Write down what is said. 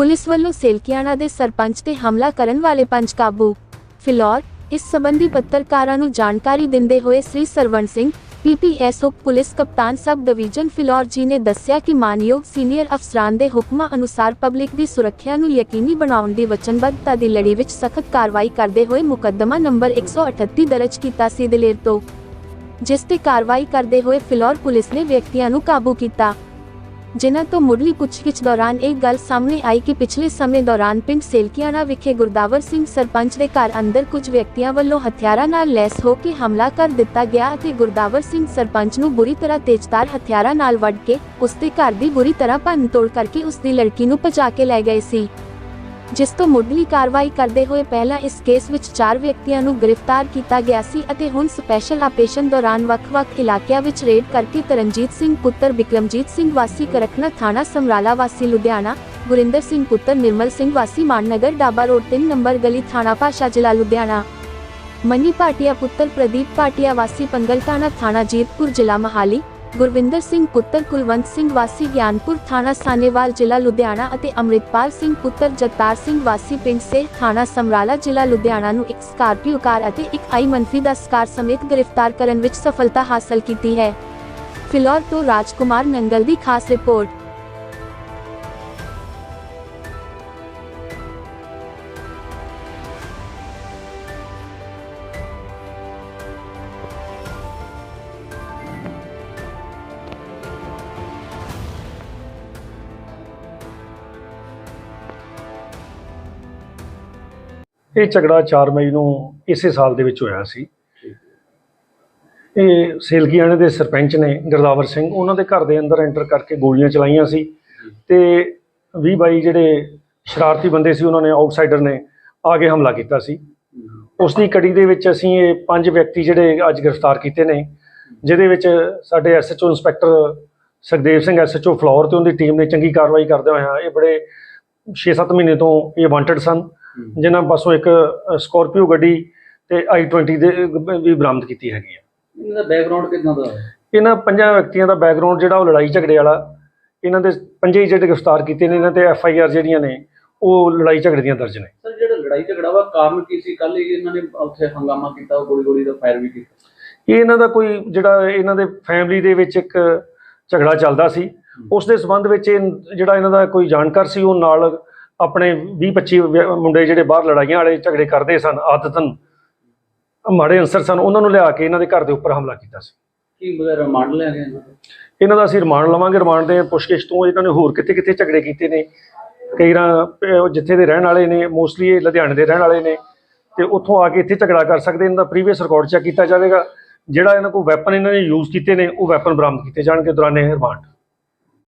Police ਵੱਲੋਂ ਸੇਲਕਿਆਣਾ ਦੇ ਸਰਪੰਚ ਤੇ ਹਮਲਾ ਕਰਨ ਵਾਲੇ ਪੰਜ ਕਾਬੂ। ਫਿਲੌਰ, ਇਸ ਸੰਬੰਧੀ ਪੱਤਰਕਾਰਾਂ ਨੂੰ ਜਾਣਕਾਰੀ ਦਿੰਦੇ ਹੋਏ ਸ੍ਰੀ ਸਰਵਣ ਸਿੰਘ, ਪੀਪੀਐਸ ਉਪ ਪੁਲਿਸ ਕਪਤਾਨ ਸਬ ਡਿਵੀਜ਼ਨ ਫਿਲੌਰ ਜੀ ਨੇ ਦੱਸਿਆ ਕਿ ਮਾਨਯੋਗ ਸੀਨੀਅਰ ਅਫਸਰਾਂ ਦੇ ਹੁਕਮਾਂ ਅਨੁਸਾਰ ਪਬਲਿਕ ਦੀ ਸੁਰੱਖਿਆ ਨੂੰ ਯਕੀਨੀ ਬਣਾਉਣ ਦੀ ਵਚਨਬੱਧਤਾ ਦੀ ਲੜੀ ਵਿੱਚ ਸਖਤ ਕਾਰਵਾਈ ਕਰਦੇ ਹੋਏ ਮੁਕੱਦਮਾ ਨੰਬਰ 138 ਦਰਜ ਕੀਤਾ ਸੀ ਦਲੇਰ ਤੋਂ, ਜਿਸ ਤੇ ਕਾਰਵਾਈ ਕਰਦੇ ਹੋਏ ਫਿਲੌਰ ਪੁਲਿਸ ਨੇ ਵਿਅਕਤੀਆਂ ਨੂੰ ਕਾਬੂ ਕੀਤਾ। ਜਿਨ੍ਹਾਂ ਤੋਂ ਮੁੱਢਲੀ ਪੁੱਛਗਿੱਛ ਦੌਰਾਨ ਇਹ ਗੱਲ ਸਾਹਮਣੇ ਆਈ ਕਿ ਪਿਛਲੇ ਸਮੇਂ ਦੌਰਾਨ ਪਿੰਡ ਸੇਲਕੀਆਣਾ ਵਿਖੇ ਗੁਰਦਾਵਰ ਸਿੰਘ ਸਰਪੰਚ ਦੇ ਘਰ ਅੰਦਰ ਕੁਝ ਵਿਅਕਤੀਆਂ ਵੱਲੋਂ ਹਥਿਆਰਾਂ ਨਾਲ ਲੈਸ ਹੋ ਕੇ ਹਮਲਾ ਕਰ ਦਿੱਤਾ ਗਿਆ ਅਤੇ ਗੁਰਦਾਵਰ ਸਿੰਘ ਸਰਪੰਚ ਨੂੰ ਬੁਰੀ ਤਰ੍ਹਾਂ ਤੇਜ਼ਧਾਰ ਹਥਿਆਰਾਂ ਨਾਲ ਵੱਢ ਕੇ ਉਸ ਦੇ ਘਰ ਦੀ ਬੁਰੀ ਤਰ੍ਹਾਂ ਭੰਨ ਤੋੜ ਕਰਕੇ ਉਸ ਦੀ ਲੜਕੀ ਨੂੰ ਭਜਾ ਕੇ ਲੈ ਗਏ ਸੀ। ਜਿਸ ਤੋਂ ਮੁੱਢਲੀ ਕਾਰਵਾਈ ਕਰਦੇ ਹੋਏ ਪਹਿਲਾਂ ਇਸ ਕੇਸ ਵਿੱਚ ਚਾਰ ਵਿਅਕਤੀਆਂ ਨੂੰ ਗ੍ਰਿਫਤਾਰ ਕੀਤਾ ਗਿਆ ਸੀ ਅਤੇ ਹੁਣ ਸਪੈਸ਼ਲ ਆਪਰੇਸ਼ਨ ਦੌਰਾਨ ਵੱਖ-ਵੱਖ ਇਲਾਕਿਆਂ ਵਿੱਚ ਰੇਡ ਕਰਕੇ ਤਰਨਜੀਤ ਸਿੰਘ ਪੁੱਤਰ ਬਿਕਰਮਜੀਤ ਸਿੰਘ ਵਾਸੀ ਕਰਕਨਾ ਥਾਣਾ ਸਮਰਾਲਾ ਵਾਸੀ ਲੁਧਿਆਣਾ, ਗੁਰਿੰਦਰ ਸਿੰਘ ਪੁੱਤਰ ਨਿਰਮਲ ਸਿੰਘ ਵਾਸੀ ਮਾਨਨਗਰ ਡਾਬਾ ਰੋਡ 3 ਨੰਬਰ ਗਲੀ ਥਾਣਾ ਭਾਸ਼ਾ ਜ਼ਿਲ੍ਹਾ ਲੁਧਿਆਣਾ। ਮਨੀ ਭਾਟੀਆ ਪੁੱਤਰ ਪ੍ਰਦੀਪ ਭਾਟੀਆ ਵਾਸੀ ਪੰਗਲਕਾਣਾ ਥਾਣਾ ਜੀਤਪੁਰ ਜ਼ਿਲ੍ਹਾ ਮਹਾਲੀ ਗੁਰਵਿੰਦਰ ਸਿੰਘ ਪੁੱਤਰ ਕੁਲਵੰਤ ਸਿੰਘ ਵਾਸੀ ਗਿਆਨਪੁਰ ਥਾਣਾ ਸਾਨੇਵਾਲ ਜ਼ਿਲ੍ਹਾ ਲੁਧਿਆਣਾ ਅਤੇ ਅੰਮ੍ਰਿਤਪਾਲ ਸਿੰਘ ਪੁੱਤਰ ਜਗਤਾਰ ਸਿੰਘ ਵਾਸੀ ਪਿੰਡ ਸੇ ਥਾਣਾ ਸਮਰਾਲਾ ਜ਼ਿਲ੍ਹਾ ਲੁਧਿਆਣਾ ਨੂੰ ਇੱਕ ਸਕਾਰਪੀਓ ਕਾਰ ਅਤੇ ਇੱਕ ਆਈ ਮੰਫੀ ਦਾ ਕਾਰ ਸਮੇਤ ਗ੍ਰਿਫਤਾਰ ਕਰਨ ਵਿੱਚ ਸਫਲਤਾ ਹਾਸਲ ਕੀਤੀ ਹੈ। ਫਿਲੌਰ ਤੋਂ ਰਾਜਕੁਮਾਰ ਨੰਗਲ ਦੀ ਖਾਸ ਰਿਪੋਰਟ। ਇਹ ਝਗੜਾ 4 ਮਈ ਨੂੰ ਇਸੇ ਸਾਲ ਦੇ ਵਿੱਚ ਹੋਇਆ ਸੀ। ਇਹ ਸੇਲਕੀਆਣੇ ਦੇ ਸਰਪੰਚ ਨੇ, ਗੁਰਦਾਵਰ ਸਿੰਘ, ਉਹਨਾਂ ਦੇ ਘਰ ਦੇ ਅੰਦਰ ਐਂਟਰ ਕਰਕੇ ਗੋਲੀਆਂ ਚਲਾਈਆਂ ਸੀ ਤੇ 20 ਬਾਈ ਜਿਹੜੇ ਸ਼ਰਾਰਤੀ ਬੰਦੇ ਸੀ, ਉਹਨਾਂ ਨੇ ਆਊਟਸਾਈਡਰ ਨੇ ਆ ਕੇ ਹਮਲਾ ਕੀਤਾ ਸੀ। ਉਸ ਦੀ ਕੜੀ ਦੇ ਵਿੱਚ ਅਸੀਂ ਇਹ ਪੰਜ ਵਿਅਕਤੀ ਜਿਹੜੇ ਅੱਜ ਗ੍ਰਿਫਤਾਰ ਕੀਤੇ ਨੇ, ਜਿਹਦੇ ਵਿੱਚ ਸਾਡੇ SHO inspector Sukhdev Singh SHO Phillaur ਤੇ ਉਹਦੀ ਟੀਮ ਨੇ ਚੰਗੀ ਕਾਰਵਾਈ ਕਰਦੇ ਹੋਏ ਇਹ ਬੜੇ 6-7 ਮਹੀਨੇ ਤੋਂ ਇਹ ਵਾਂਟਡ ਸਨ। ਜਿਨ੍ਹਾਂ ਪਾਸੋਂ ਇੱਕ ਸਕਾਰਪੀਓ ਗੱਡੀ ਤੇ i20 ਦੇ ਵੀ ਬਰਾਮਦ ਕੀਤੀ ਹੈਗੀ ਆ। ਇਹਨਾਂ ਦਾ ਬੈਕਗ੍ਰਾਉਂਡ ਕਿਦਾਂ ਦਾ? ਹੈ ਇਹਨਾਂ ਪੰਜਾਂ ਵਿਅਕਤੀਆਂ ਦਾ ਬੈਕਗ੍ਰਾਉਂਡ ਜਿਹੜਾ ਉਹ ਲੜਾਈ ਝਗੜੇ ਵਾਲਾ ਇਹਨਾਂ ਦੇ ਪੰਜੇ ਹੀ ਜਿਹੜੇ ਗ੍ਰਿਫਤਾਰ ਕੀਤੇ ਨੇ ਇਹਨਾਂ ਤੇ ਐਫ ਆਈ ਆਰ ਜਿਹੜੀਆਂ ਨੇ ਉਹ ਲੜਾਈ ਝਗੜੇ ਦੀਆਂ ਦਰਜ ਨੇ। ਸਰ ਜਿਹੜਾ ਲੜਾਈ ਝਗੜਾ ਵਾ ਕਾਰਨ ਕੀ ਸੀ? ਕੱਲ ਇਹਨਾਂ ਨੇ ਉੱਥੇ ਹੰਗਾਮਾ ਕੀਤਾ ਗੋਲੀ ਗੋਲੀ ਦਾ ਫਾਇਰ ਵੀ ਕੀਤਾ। ਇਹ ਇਹਨਾਂ ਦਾ ਕੋਈ ਜਿਹੜਾ ਇਹਨਾਂ ਦੇ ਫੈਮਿਲੀ ਦੇ ਵਿੱਚ ਇੱਕ ਝਗੜਾ ਚੱਲਦਾ ਸੀ। ਉਸ ਦੇ ਸਬੰਧ ਵਿੱਚ ਇਹ ਜਿਹੜਾ ਇਹਨਾਂ ਦਾ ਕੋਈ ਜਾਣਕਾਰ ਸੀ ਉਹ ਨਾਲ ਆਪਣੇ 20 25 ਵਿਅ- ਮੁੰਡੇ ਜਿਹੜੇ ਬਾਹਰ ਲੜਾਈਆਂ ਵਾਲੇ ਝਗੜੇ ਕਰਦੇ ਸਨ ਆਦਤਨ ਮਾੜੇ ਅਨਸਰ ਸਨ ਉਹਨਾਂ ਨੂੰ ਲਿਆ ਕੇ ਇਹਨਾਂ ਦੇ ਘਰ ਦੇ ਉੱਪਰ ਹਮਲਾ ਕੀਤਾ ਸੀ। ਕੀ ਵਗੈਰਾ ਮੰਨ ਲਿਆ ਗਿਆ ਇਹਨਾਂ ਦਾ? ਅਸੀਂ ਰਿਮਾਂਡ ਲਵਾਂਗੇ ਰਿਮਾਂਡ ਦੇ ਪੁੱਛਗਿੱਛ ਤੋਂ ਇਹਨਾਂ ਨੇ ਹੋਰ ਕਿੱਥੇ ਕਿੱਥੇ ਝਗੜੇ ਕੀਤੇ ਨੇ। ਕਈ ਰਾਂ ਜਿੱਥੇ ਦੇ ਰਹਿਣ ਵਾਲੇ ਨੇ ਮੋਸਟਲੀ ਇਹ ਲੁਧਿਆਣੇ ਦੇ ਰਹਿਣ ਵਾਲੇ ਨੇ। ਤੇ ਉੱਥੋਂ ਆ ਕੇ ਇੱਥੇ ਝਗੜਾ ਕਰ ਸਕਦੇ ਇਹਨਾਂ ਦਾ ਪ੍ਰੀਵੀਅਸ ਰਿਕਾਰਡ ਚੈੱਕ ਕੀਤਾ ਜਾਵੇਗਾ। ਜਿਹੜਾ ਇਹਨਾਂ ਕੋਲ ਵੈਪਨ ਇਹਨਾਂ ਨੇ ਯੂਜ਼ ਕੀਤੇ ਨੇ ਉਹ ਵੈਪਨ ਬਰਾਮਦ ਕੀਤੇ ਜਾਣਗੇ ਦੌਰਾਨੇ ਰਿਮਾਂਡ।